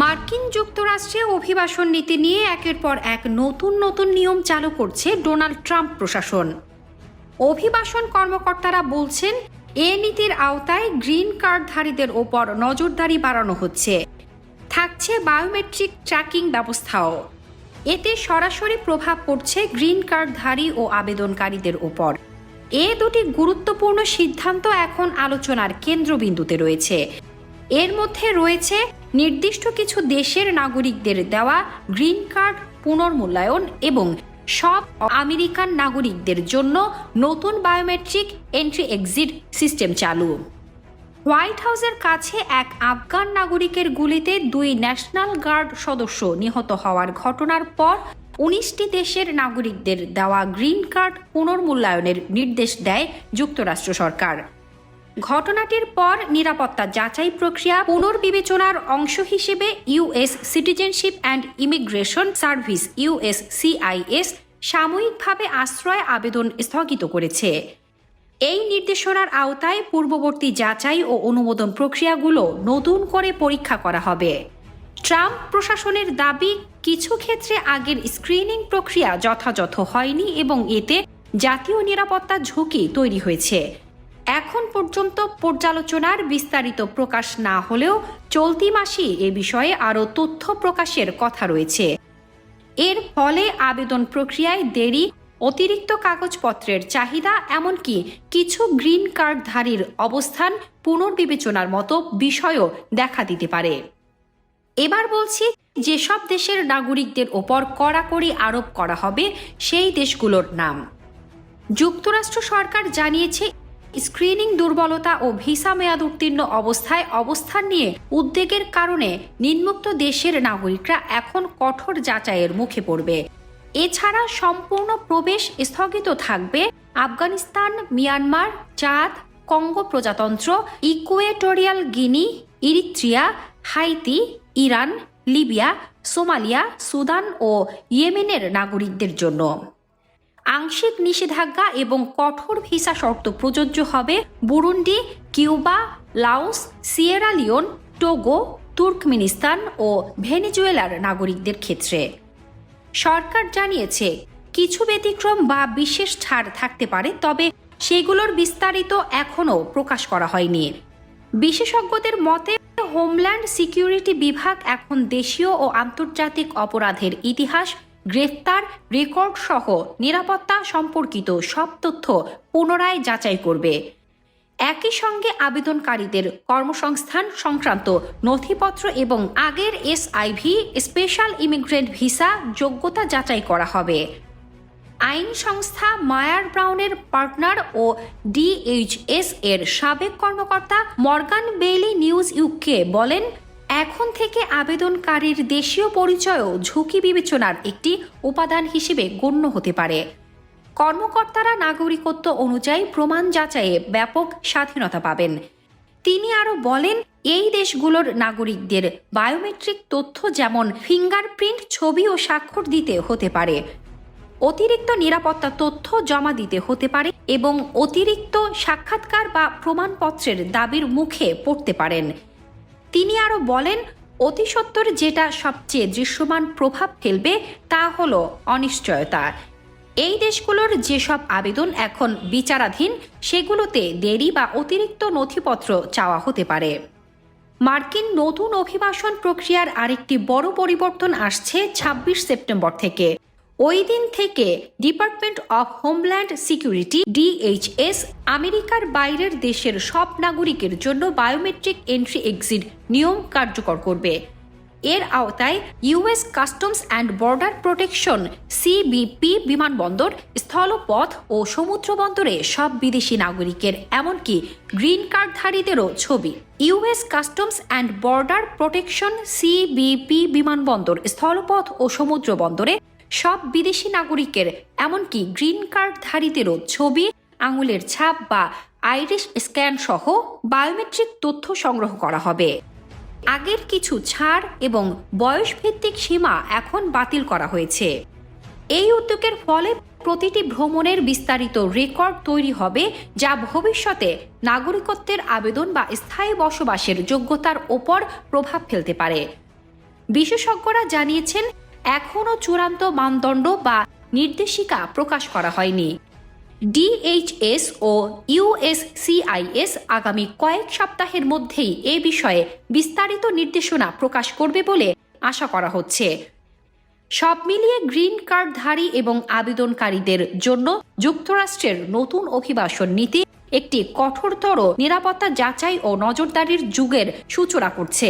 মার্কিন যুক্তরাষ্ট্রে অভিবাসন নীতি নিয়ে একের পর এক নতুন নতুন নিয়ম চালু করছে ডোনাল্ড ট্রাম্প প্রশাসন। অভিবাসন কর্মকর্তারা বলছেন, এ নীতির আওতায় গ্রিন কার্ডধারীদের ওপর নজরদারি বাড়ানো হচ্ছে। থাকছে বায়োমেট্রিক ট্র্যাকিং ব্যবস্থাও। এতে সরাসরি প্রভাব পড়ছে গ্রিন কার্ডধারী ও আবেদনকারীদের ওপর। এ দুটি গুরুত্বপূর্ণ সিদ্ধান্ত এখন আলোচনার কেন্দ্রবিন্দুতে রয়েছে। এর মধ্যে রয়েছে নির্দিষ্ট কিছু দেশের নাগরিকদের দেওয়া গ্রিন কার্ড পুনর্মূল্যায়ন এবং সব আমেরিকান নাগরিকদের জন্য নতুন বায়োমেট্রিক এন্ট্রি এক্সিট সিস্টেম চালু। হোয়াইট হাউসের কাছে এক আফগান নাগরিকের গুলিতে দুই ন্যাশনাল গার্ড সদস্য নিহত হওয়ার ঘটনার পর উনিশটি দেশের নাগরিকদের দেওয়া গ্রিন কার্ড পুনর্মূল্যায়নের নির্দেশ দেয় যুক্তরাষ্ট্র সরকার। ঘটনাটির পর নিরাপত্তা যাচাই প্রক্রিয়া পুনর্বিবেচনার অংশ হিসেবে US citizenship and immigration service US CIS সাময়িকভাবে আশ্রয় আবেদন স্থগিত করেছে। এই নির্দেশনার আওতায় পূর্ববর্তী যাচাই ও অনুমোদন প্রক্রিয়াগুলো নতুন করে পরীক্ষা করা হবে। ট্রাম্প প্রশাসনের দাবি, কিছু ক্ষেত্রে আগের স্ক্রিনিং প্রক্রিয়া যথাযথ হয়নি এবং এতে জাতীয় নিরাপত্তা ঝুঁকি তৈরি হয়েছে। এখন পর্যন্ত পর্যালোচনার বিস্তারিত প্রকাশ না হলেও চলতি মাসেই এ বিষয়ে আরও তথ্য প্রকাশের কথা রয়েছে। এর ফলে আবেদন প্রক্রিয়ায় দেরি, অতিরিক্ত কাগজপত্রের চাহিদা, এমনকি কিছু গ্রিন কার্ডধারীর অবস্থান পুনর্বিবেচনার মতো বিষয়ও দেখা দিতে পারে। এবার বলছি, যেসব দেশের নাগরিকদের ওপর কড়াকড়ি আরোপ করা হবে, সেই দেশগুলোর নাম। যুক্তরাষ্ট্র সরকার জানিয়েছে স্ক্রিনিং দুর্বলতা ও ভিসা মেয়াদ উত্তীর্ণ অবস্থায় অবস্থান নিয়ে উদ্বেগের কারণে নিম্নোক্ত দেশের নাগরিকরা এখন কঠোর যাচাইয়ের মুখে পড়বে। এছাড়া সম্পূর্ণ প্রবেশ স্থগিত থাকবে আফগানিস্তান, মিয়ানমার, চাঁদ, কঙ্গো প্রজাতন্ত্র, Equatorial Guinea, Eritrea, Haiti, Iran, Libya, Somalia, Sudan ও ইয়েমেনের নাগরিকদের জন্য। আংশিক নিষেধাজ্ঞা এবং কঠোর ভিসা শর্ত প্রযোজ্য হবে Burundi, Cuba, Laos, Sierra Leone, Togo, Turkmenistan ও ভেনিজুয়েলার নাগরিকদের ক্ষেত্রে। সরকার জানিয়েছে, কিছু ব্যতিক্রম বা বিশেষ ছাড় থাকতে পারে, তবে সেগুলোর বিস্তারিত এখনও প্রকাশ করা হয়নি। বিশেষজ্ঞদের মতে, হোমল্যান্ড সিকিউরিটি বিভাগ এখন দেশীয় ও আন্তর্জাতিক অপরাধের ইতিহাস গ্রেফতার, রেকর্ড সহ নিরাপত্তা সম্পর্কিত সব তথ্য পুনরায় যাচাই করবে। একই সঙ্গে আবেদনকারীদের কর্মসংস্থান সংক্রান্ত নথিপত্র এবং আগের এসআইভি, স্পেশাল ইমিগ্রেন্ট ভিসা যোগ্যতা যাচাই করা হবে। আইন সংস্থা মায়ার ব্রাউনের পার্টনার ও ডিএইচএস এর সাবেক কর্মকর্তা মর্গান বেইলি নিউজ ইউকে বলেন এখন থেকে আবেদনকারীর দেশীয় পরিচয়ও ঝুঁকি বিবেচনার একটি উপাদান হিসেবে গণ্য হতে পারে। কর্মকর্তারা নাগরিকত্ব অনুযায়ী প্রমাণ যাচাইয়ে ব্যাপক স্বাধীনতা পাবেন। তিনি আরও বলেন, এই দেশগুলোর নাগরিকদের বায়োমেট্রিক তথ্য যেমন ফিঙ্গারপ্রিন্ট, ছবি ও স্বাক্ষর দিতে হতে পারে। অতিরিক্ত নিরাপত্তা তথ্য জমা দিতে হতে পারে এবং অতিরিক্ত সাক্ষাৎকার বা প্রমাণপত্রের দাবির মুখে পড়তে পারেন। তিনি আরও বলেন, অতি সত্বর যেটা সবচেয়ে দৃশ্যমান প্রভাব ফেলবে তা হল অনিশ্চয়তা। এই দেশগুলোর যেসব আবেদন এখন বিচারাধীন, সেগুলোতে দেরি বা অতিরিক্ত নথিপত্র চাওয়া হতে পারে। মার্কিন নতুন অভিবাসন প্রক্রিয়ার আরেকটি বড় পরিবর্তন আসছে ২৬ সেপ্টেম্বর থেকে। ওই দিন থেকে department of homeland security DHS আমেরিকার বাইরের দেশের সব নাগরিকের জন্য বায়োমেট্রিক এন্ট্রি এক্সিট নিয়ম কার্যকর করবে। এর আওতায় US customs and border protection CBP বিমানবন্দর, স্থলপথ ও সমুদ্র বন্দরে সব বিদেশি নাগরিকের, এমনকি গ্রিন কার্ডধারীদেরও ছবি। US customs and border protection CBP বিমানবন্দর, স্থলপথ ও সমুদ্র বন্দরে সব বিদেশি নাগরিকের, এমনকি গ্রিন কার্ডধারীদেরও ছবি, আঙুলের ছাপ বা আইরিশ স্ক্যান সহ বায়োমেট্রিক তথ্য সংগ্রহ করা হবে। আগের কিছু ছাড় এবং বয়সভিত্তিক সীমা এখন বাতিল করা হয়েছে। এই উদ্যোগের ফলে প্রতিটি ভ্রমণের বিস্তারিত রেকর্ড তৈরি হবে, যা ভবিষ্যতে নাগরিকত্বের আবেদন বা স্থায়ী বসবাসের যোগ্যতার ওপর প্রভাব ফেলতে পারে। বিশেষজ্ঞরা জানিয়েছেন এখনও চূড়ান্ত মানদণ্ড বা নির্দেশিকা প্রকাশ করা হয়নি। ডিএইচএস ও ইউএসসিআইএস আগামী কয়েক সপ্তাহের মধ্যেই এ বিষয়ে বিস্তারিত নির্দেশনা প্রকাশ করবে বলে আশা করা হচ্ছে। সব মিলিয়ে গ্রিন কার্ডধারী এবং আবেদনকারীদের জন্য যুক্তরাষ্ট্রের নতুন অভিবাসন নীতি একটি কঠোরতর নিরাপত্তা যাচাই ও নজরদারির যুগের সূচনা করছে।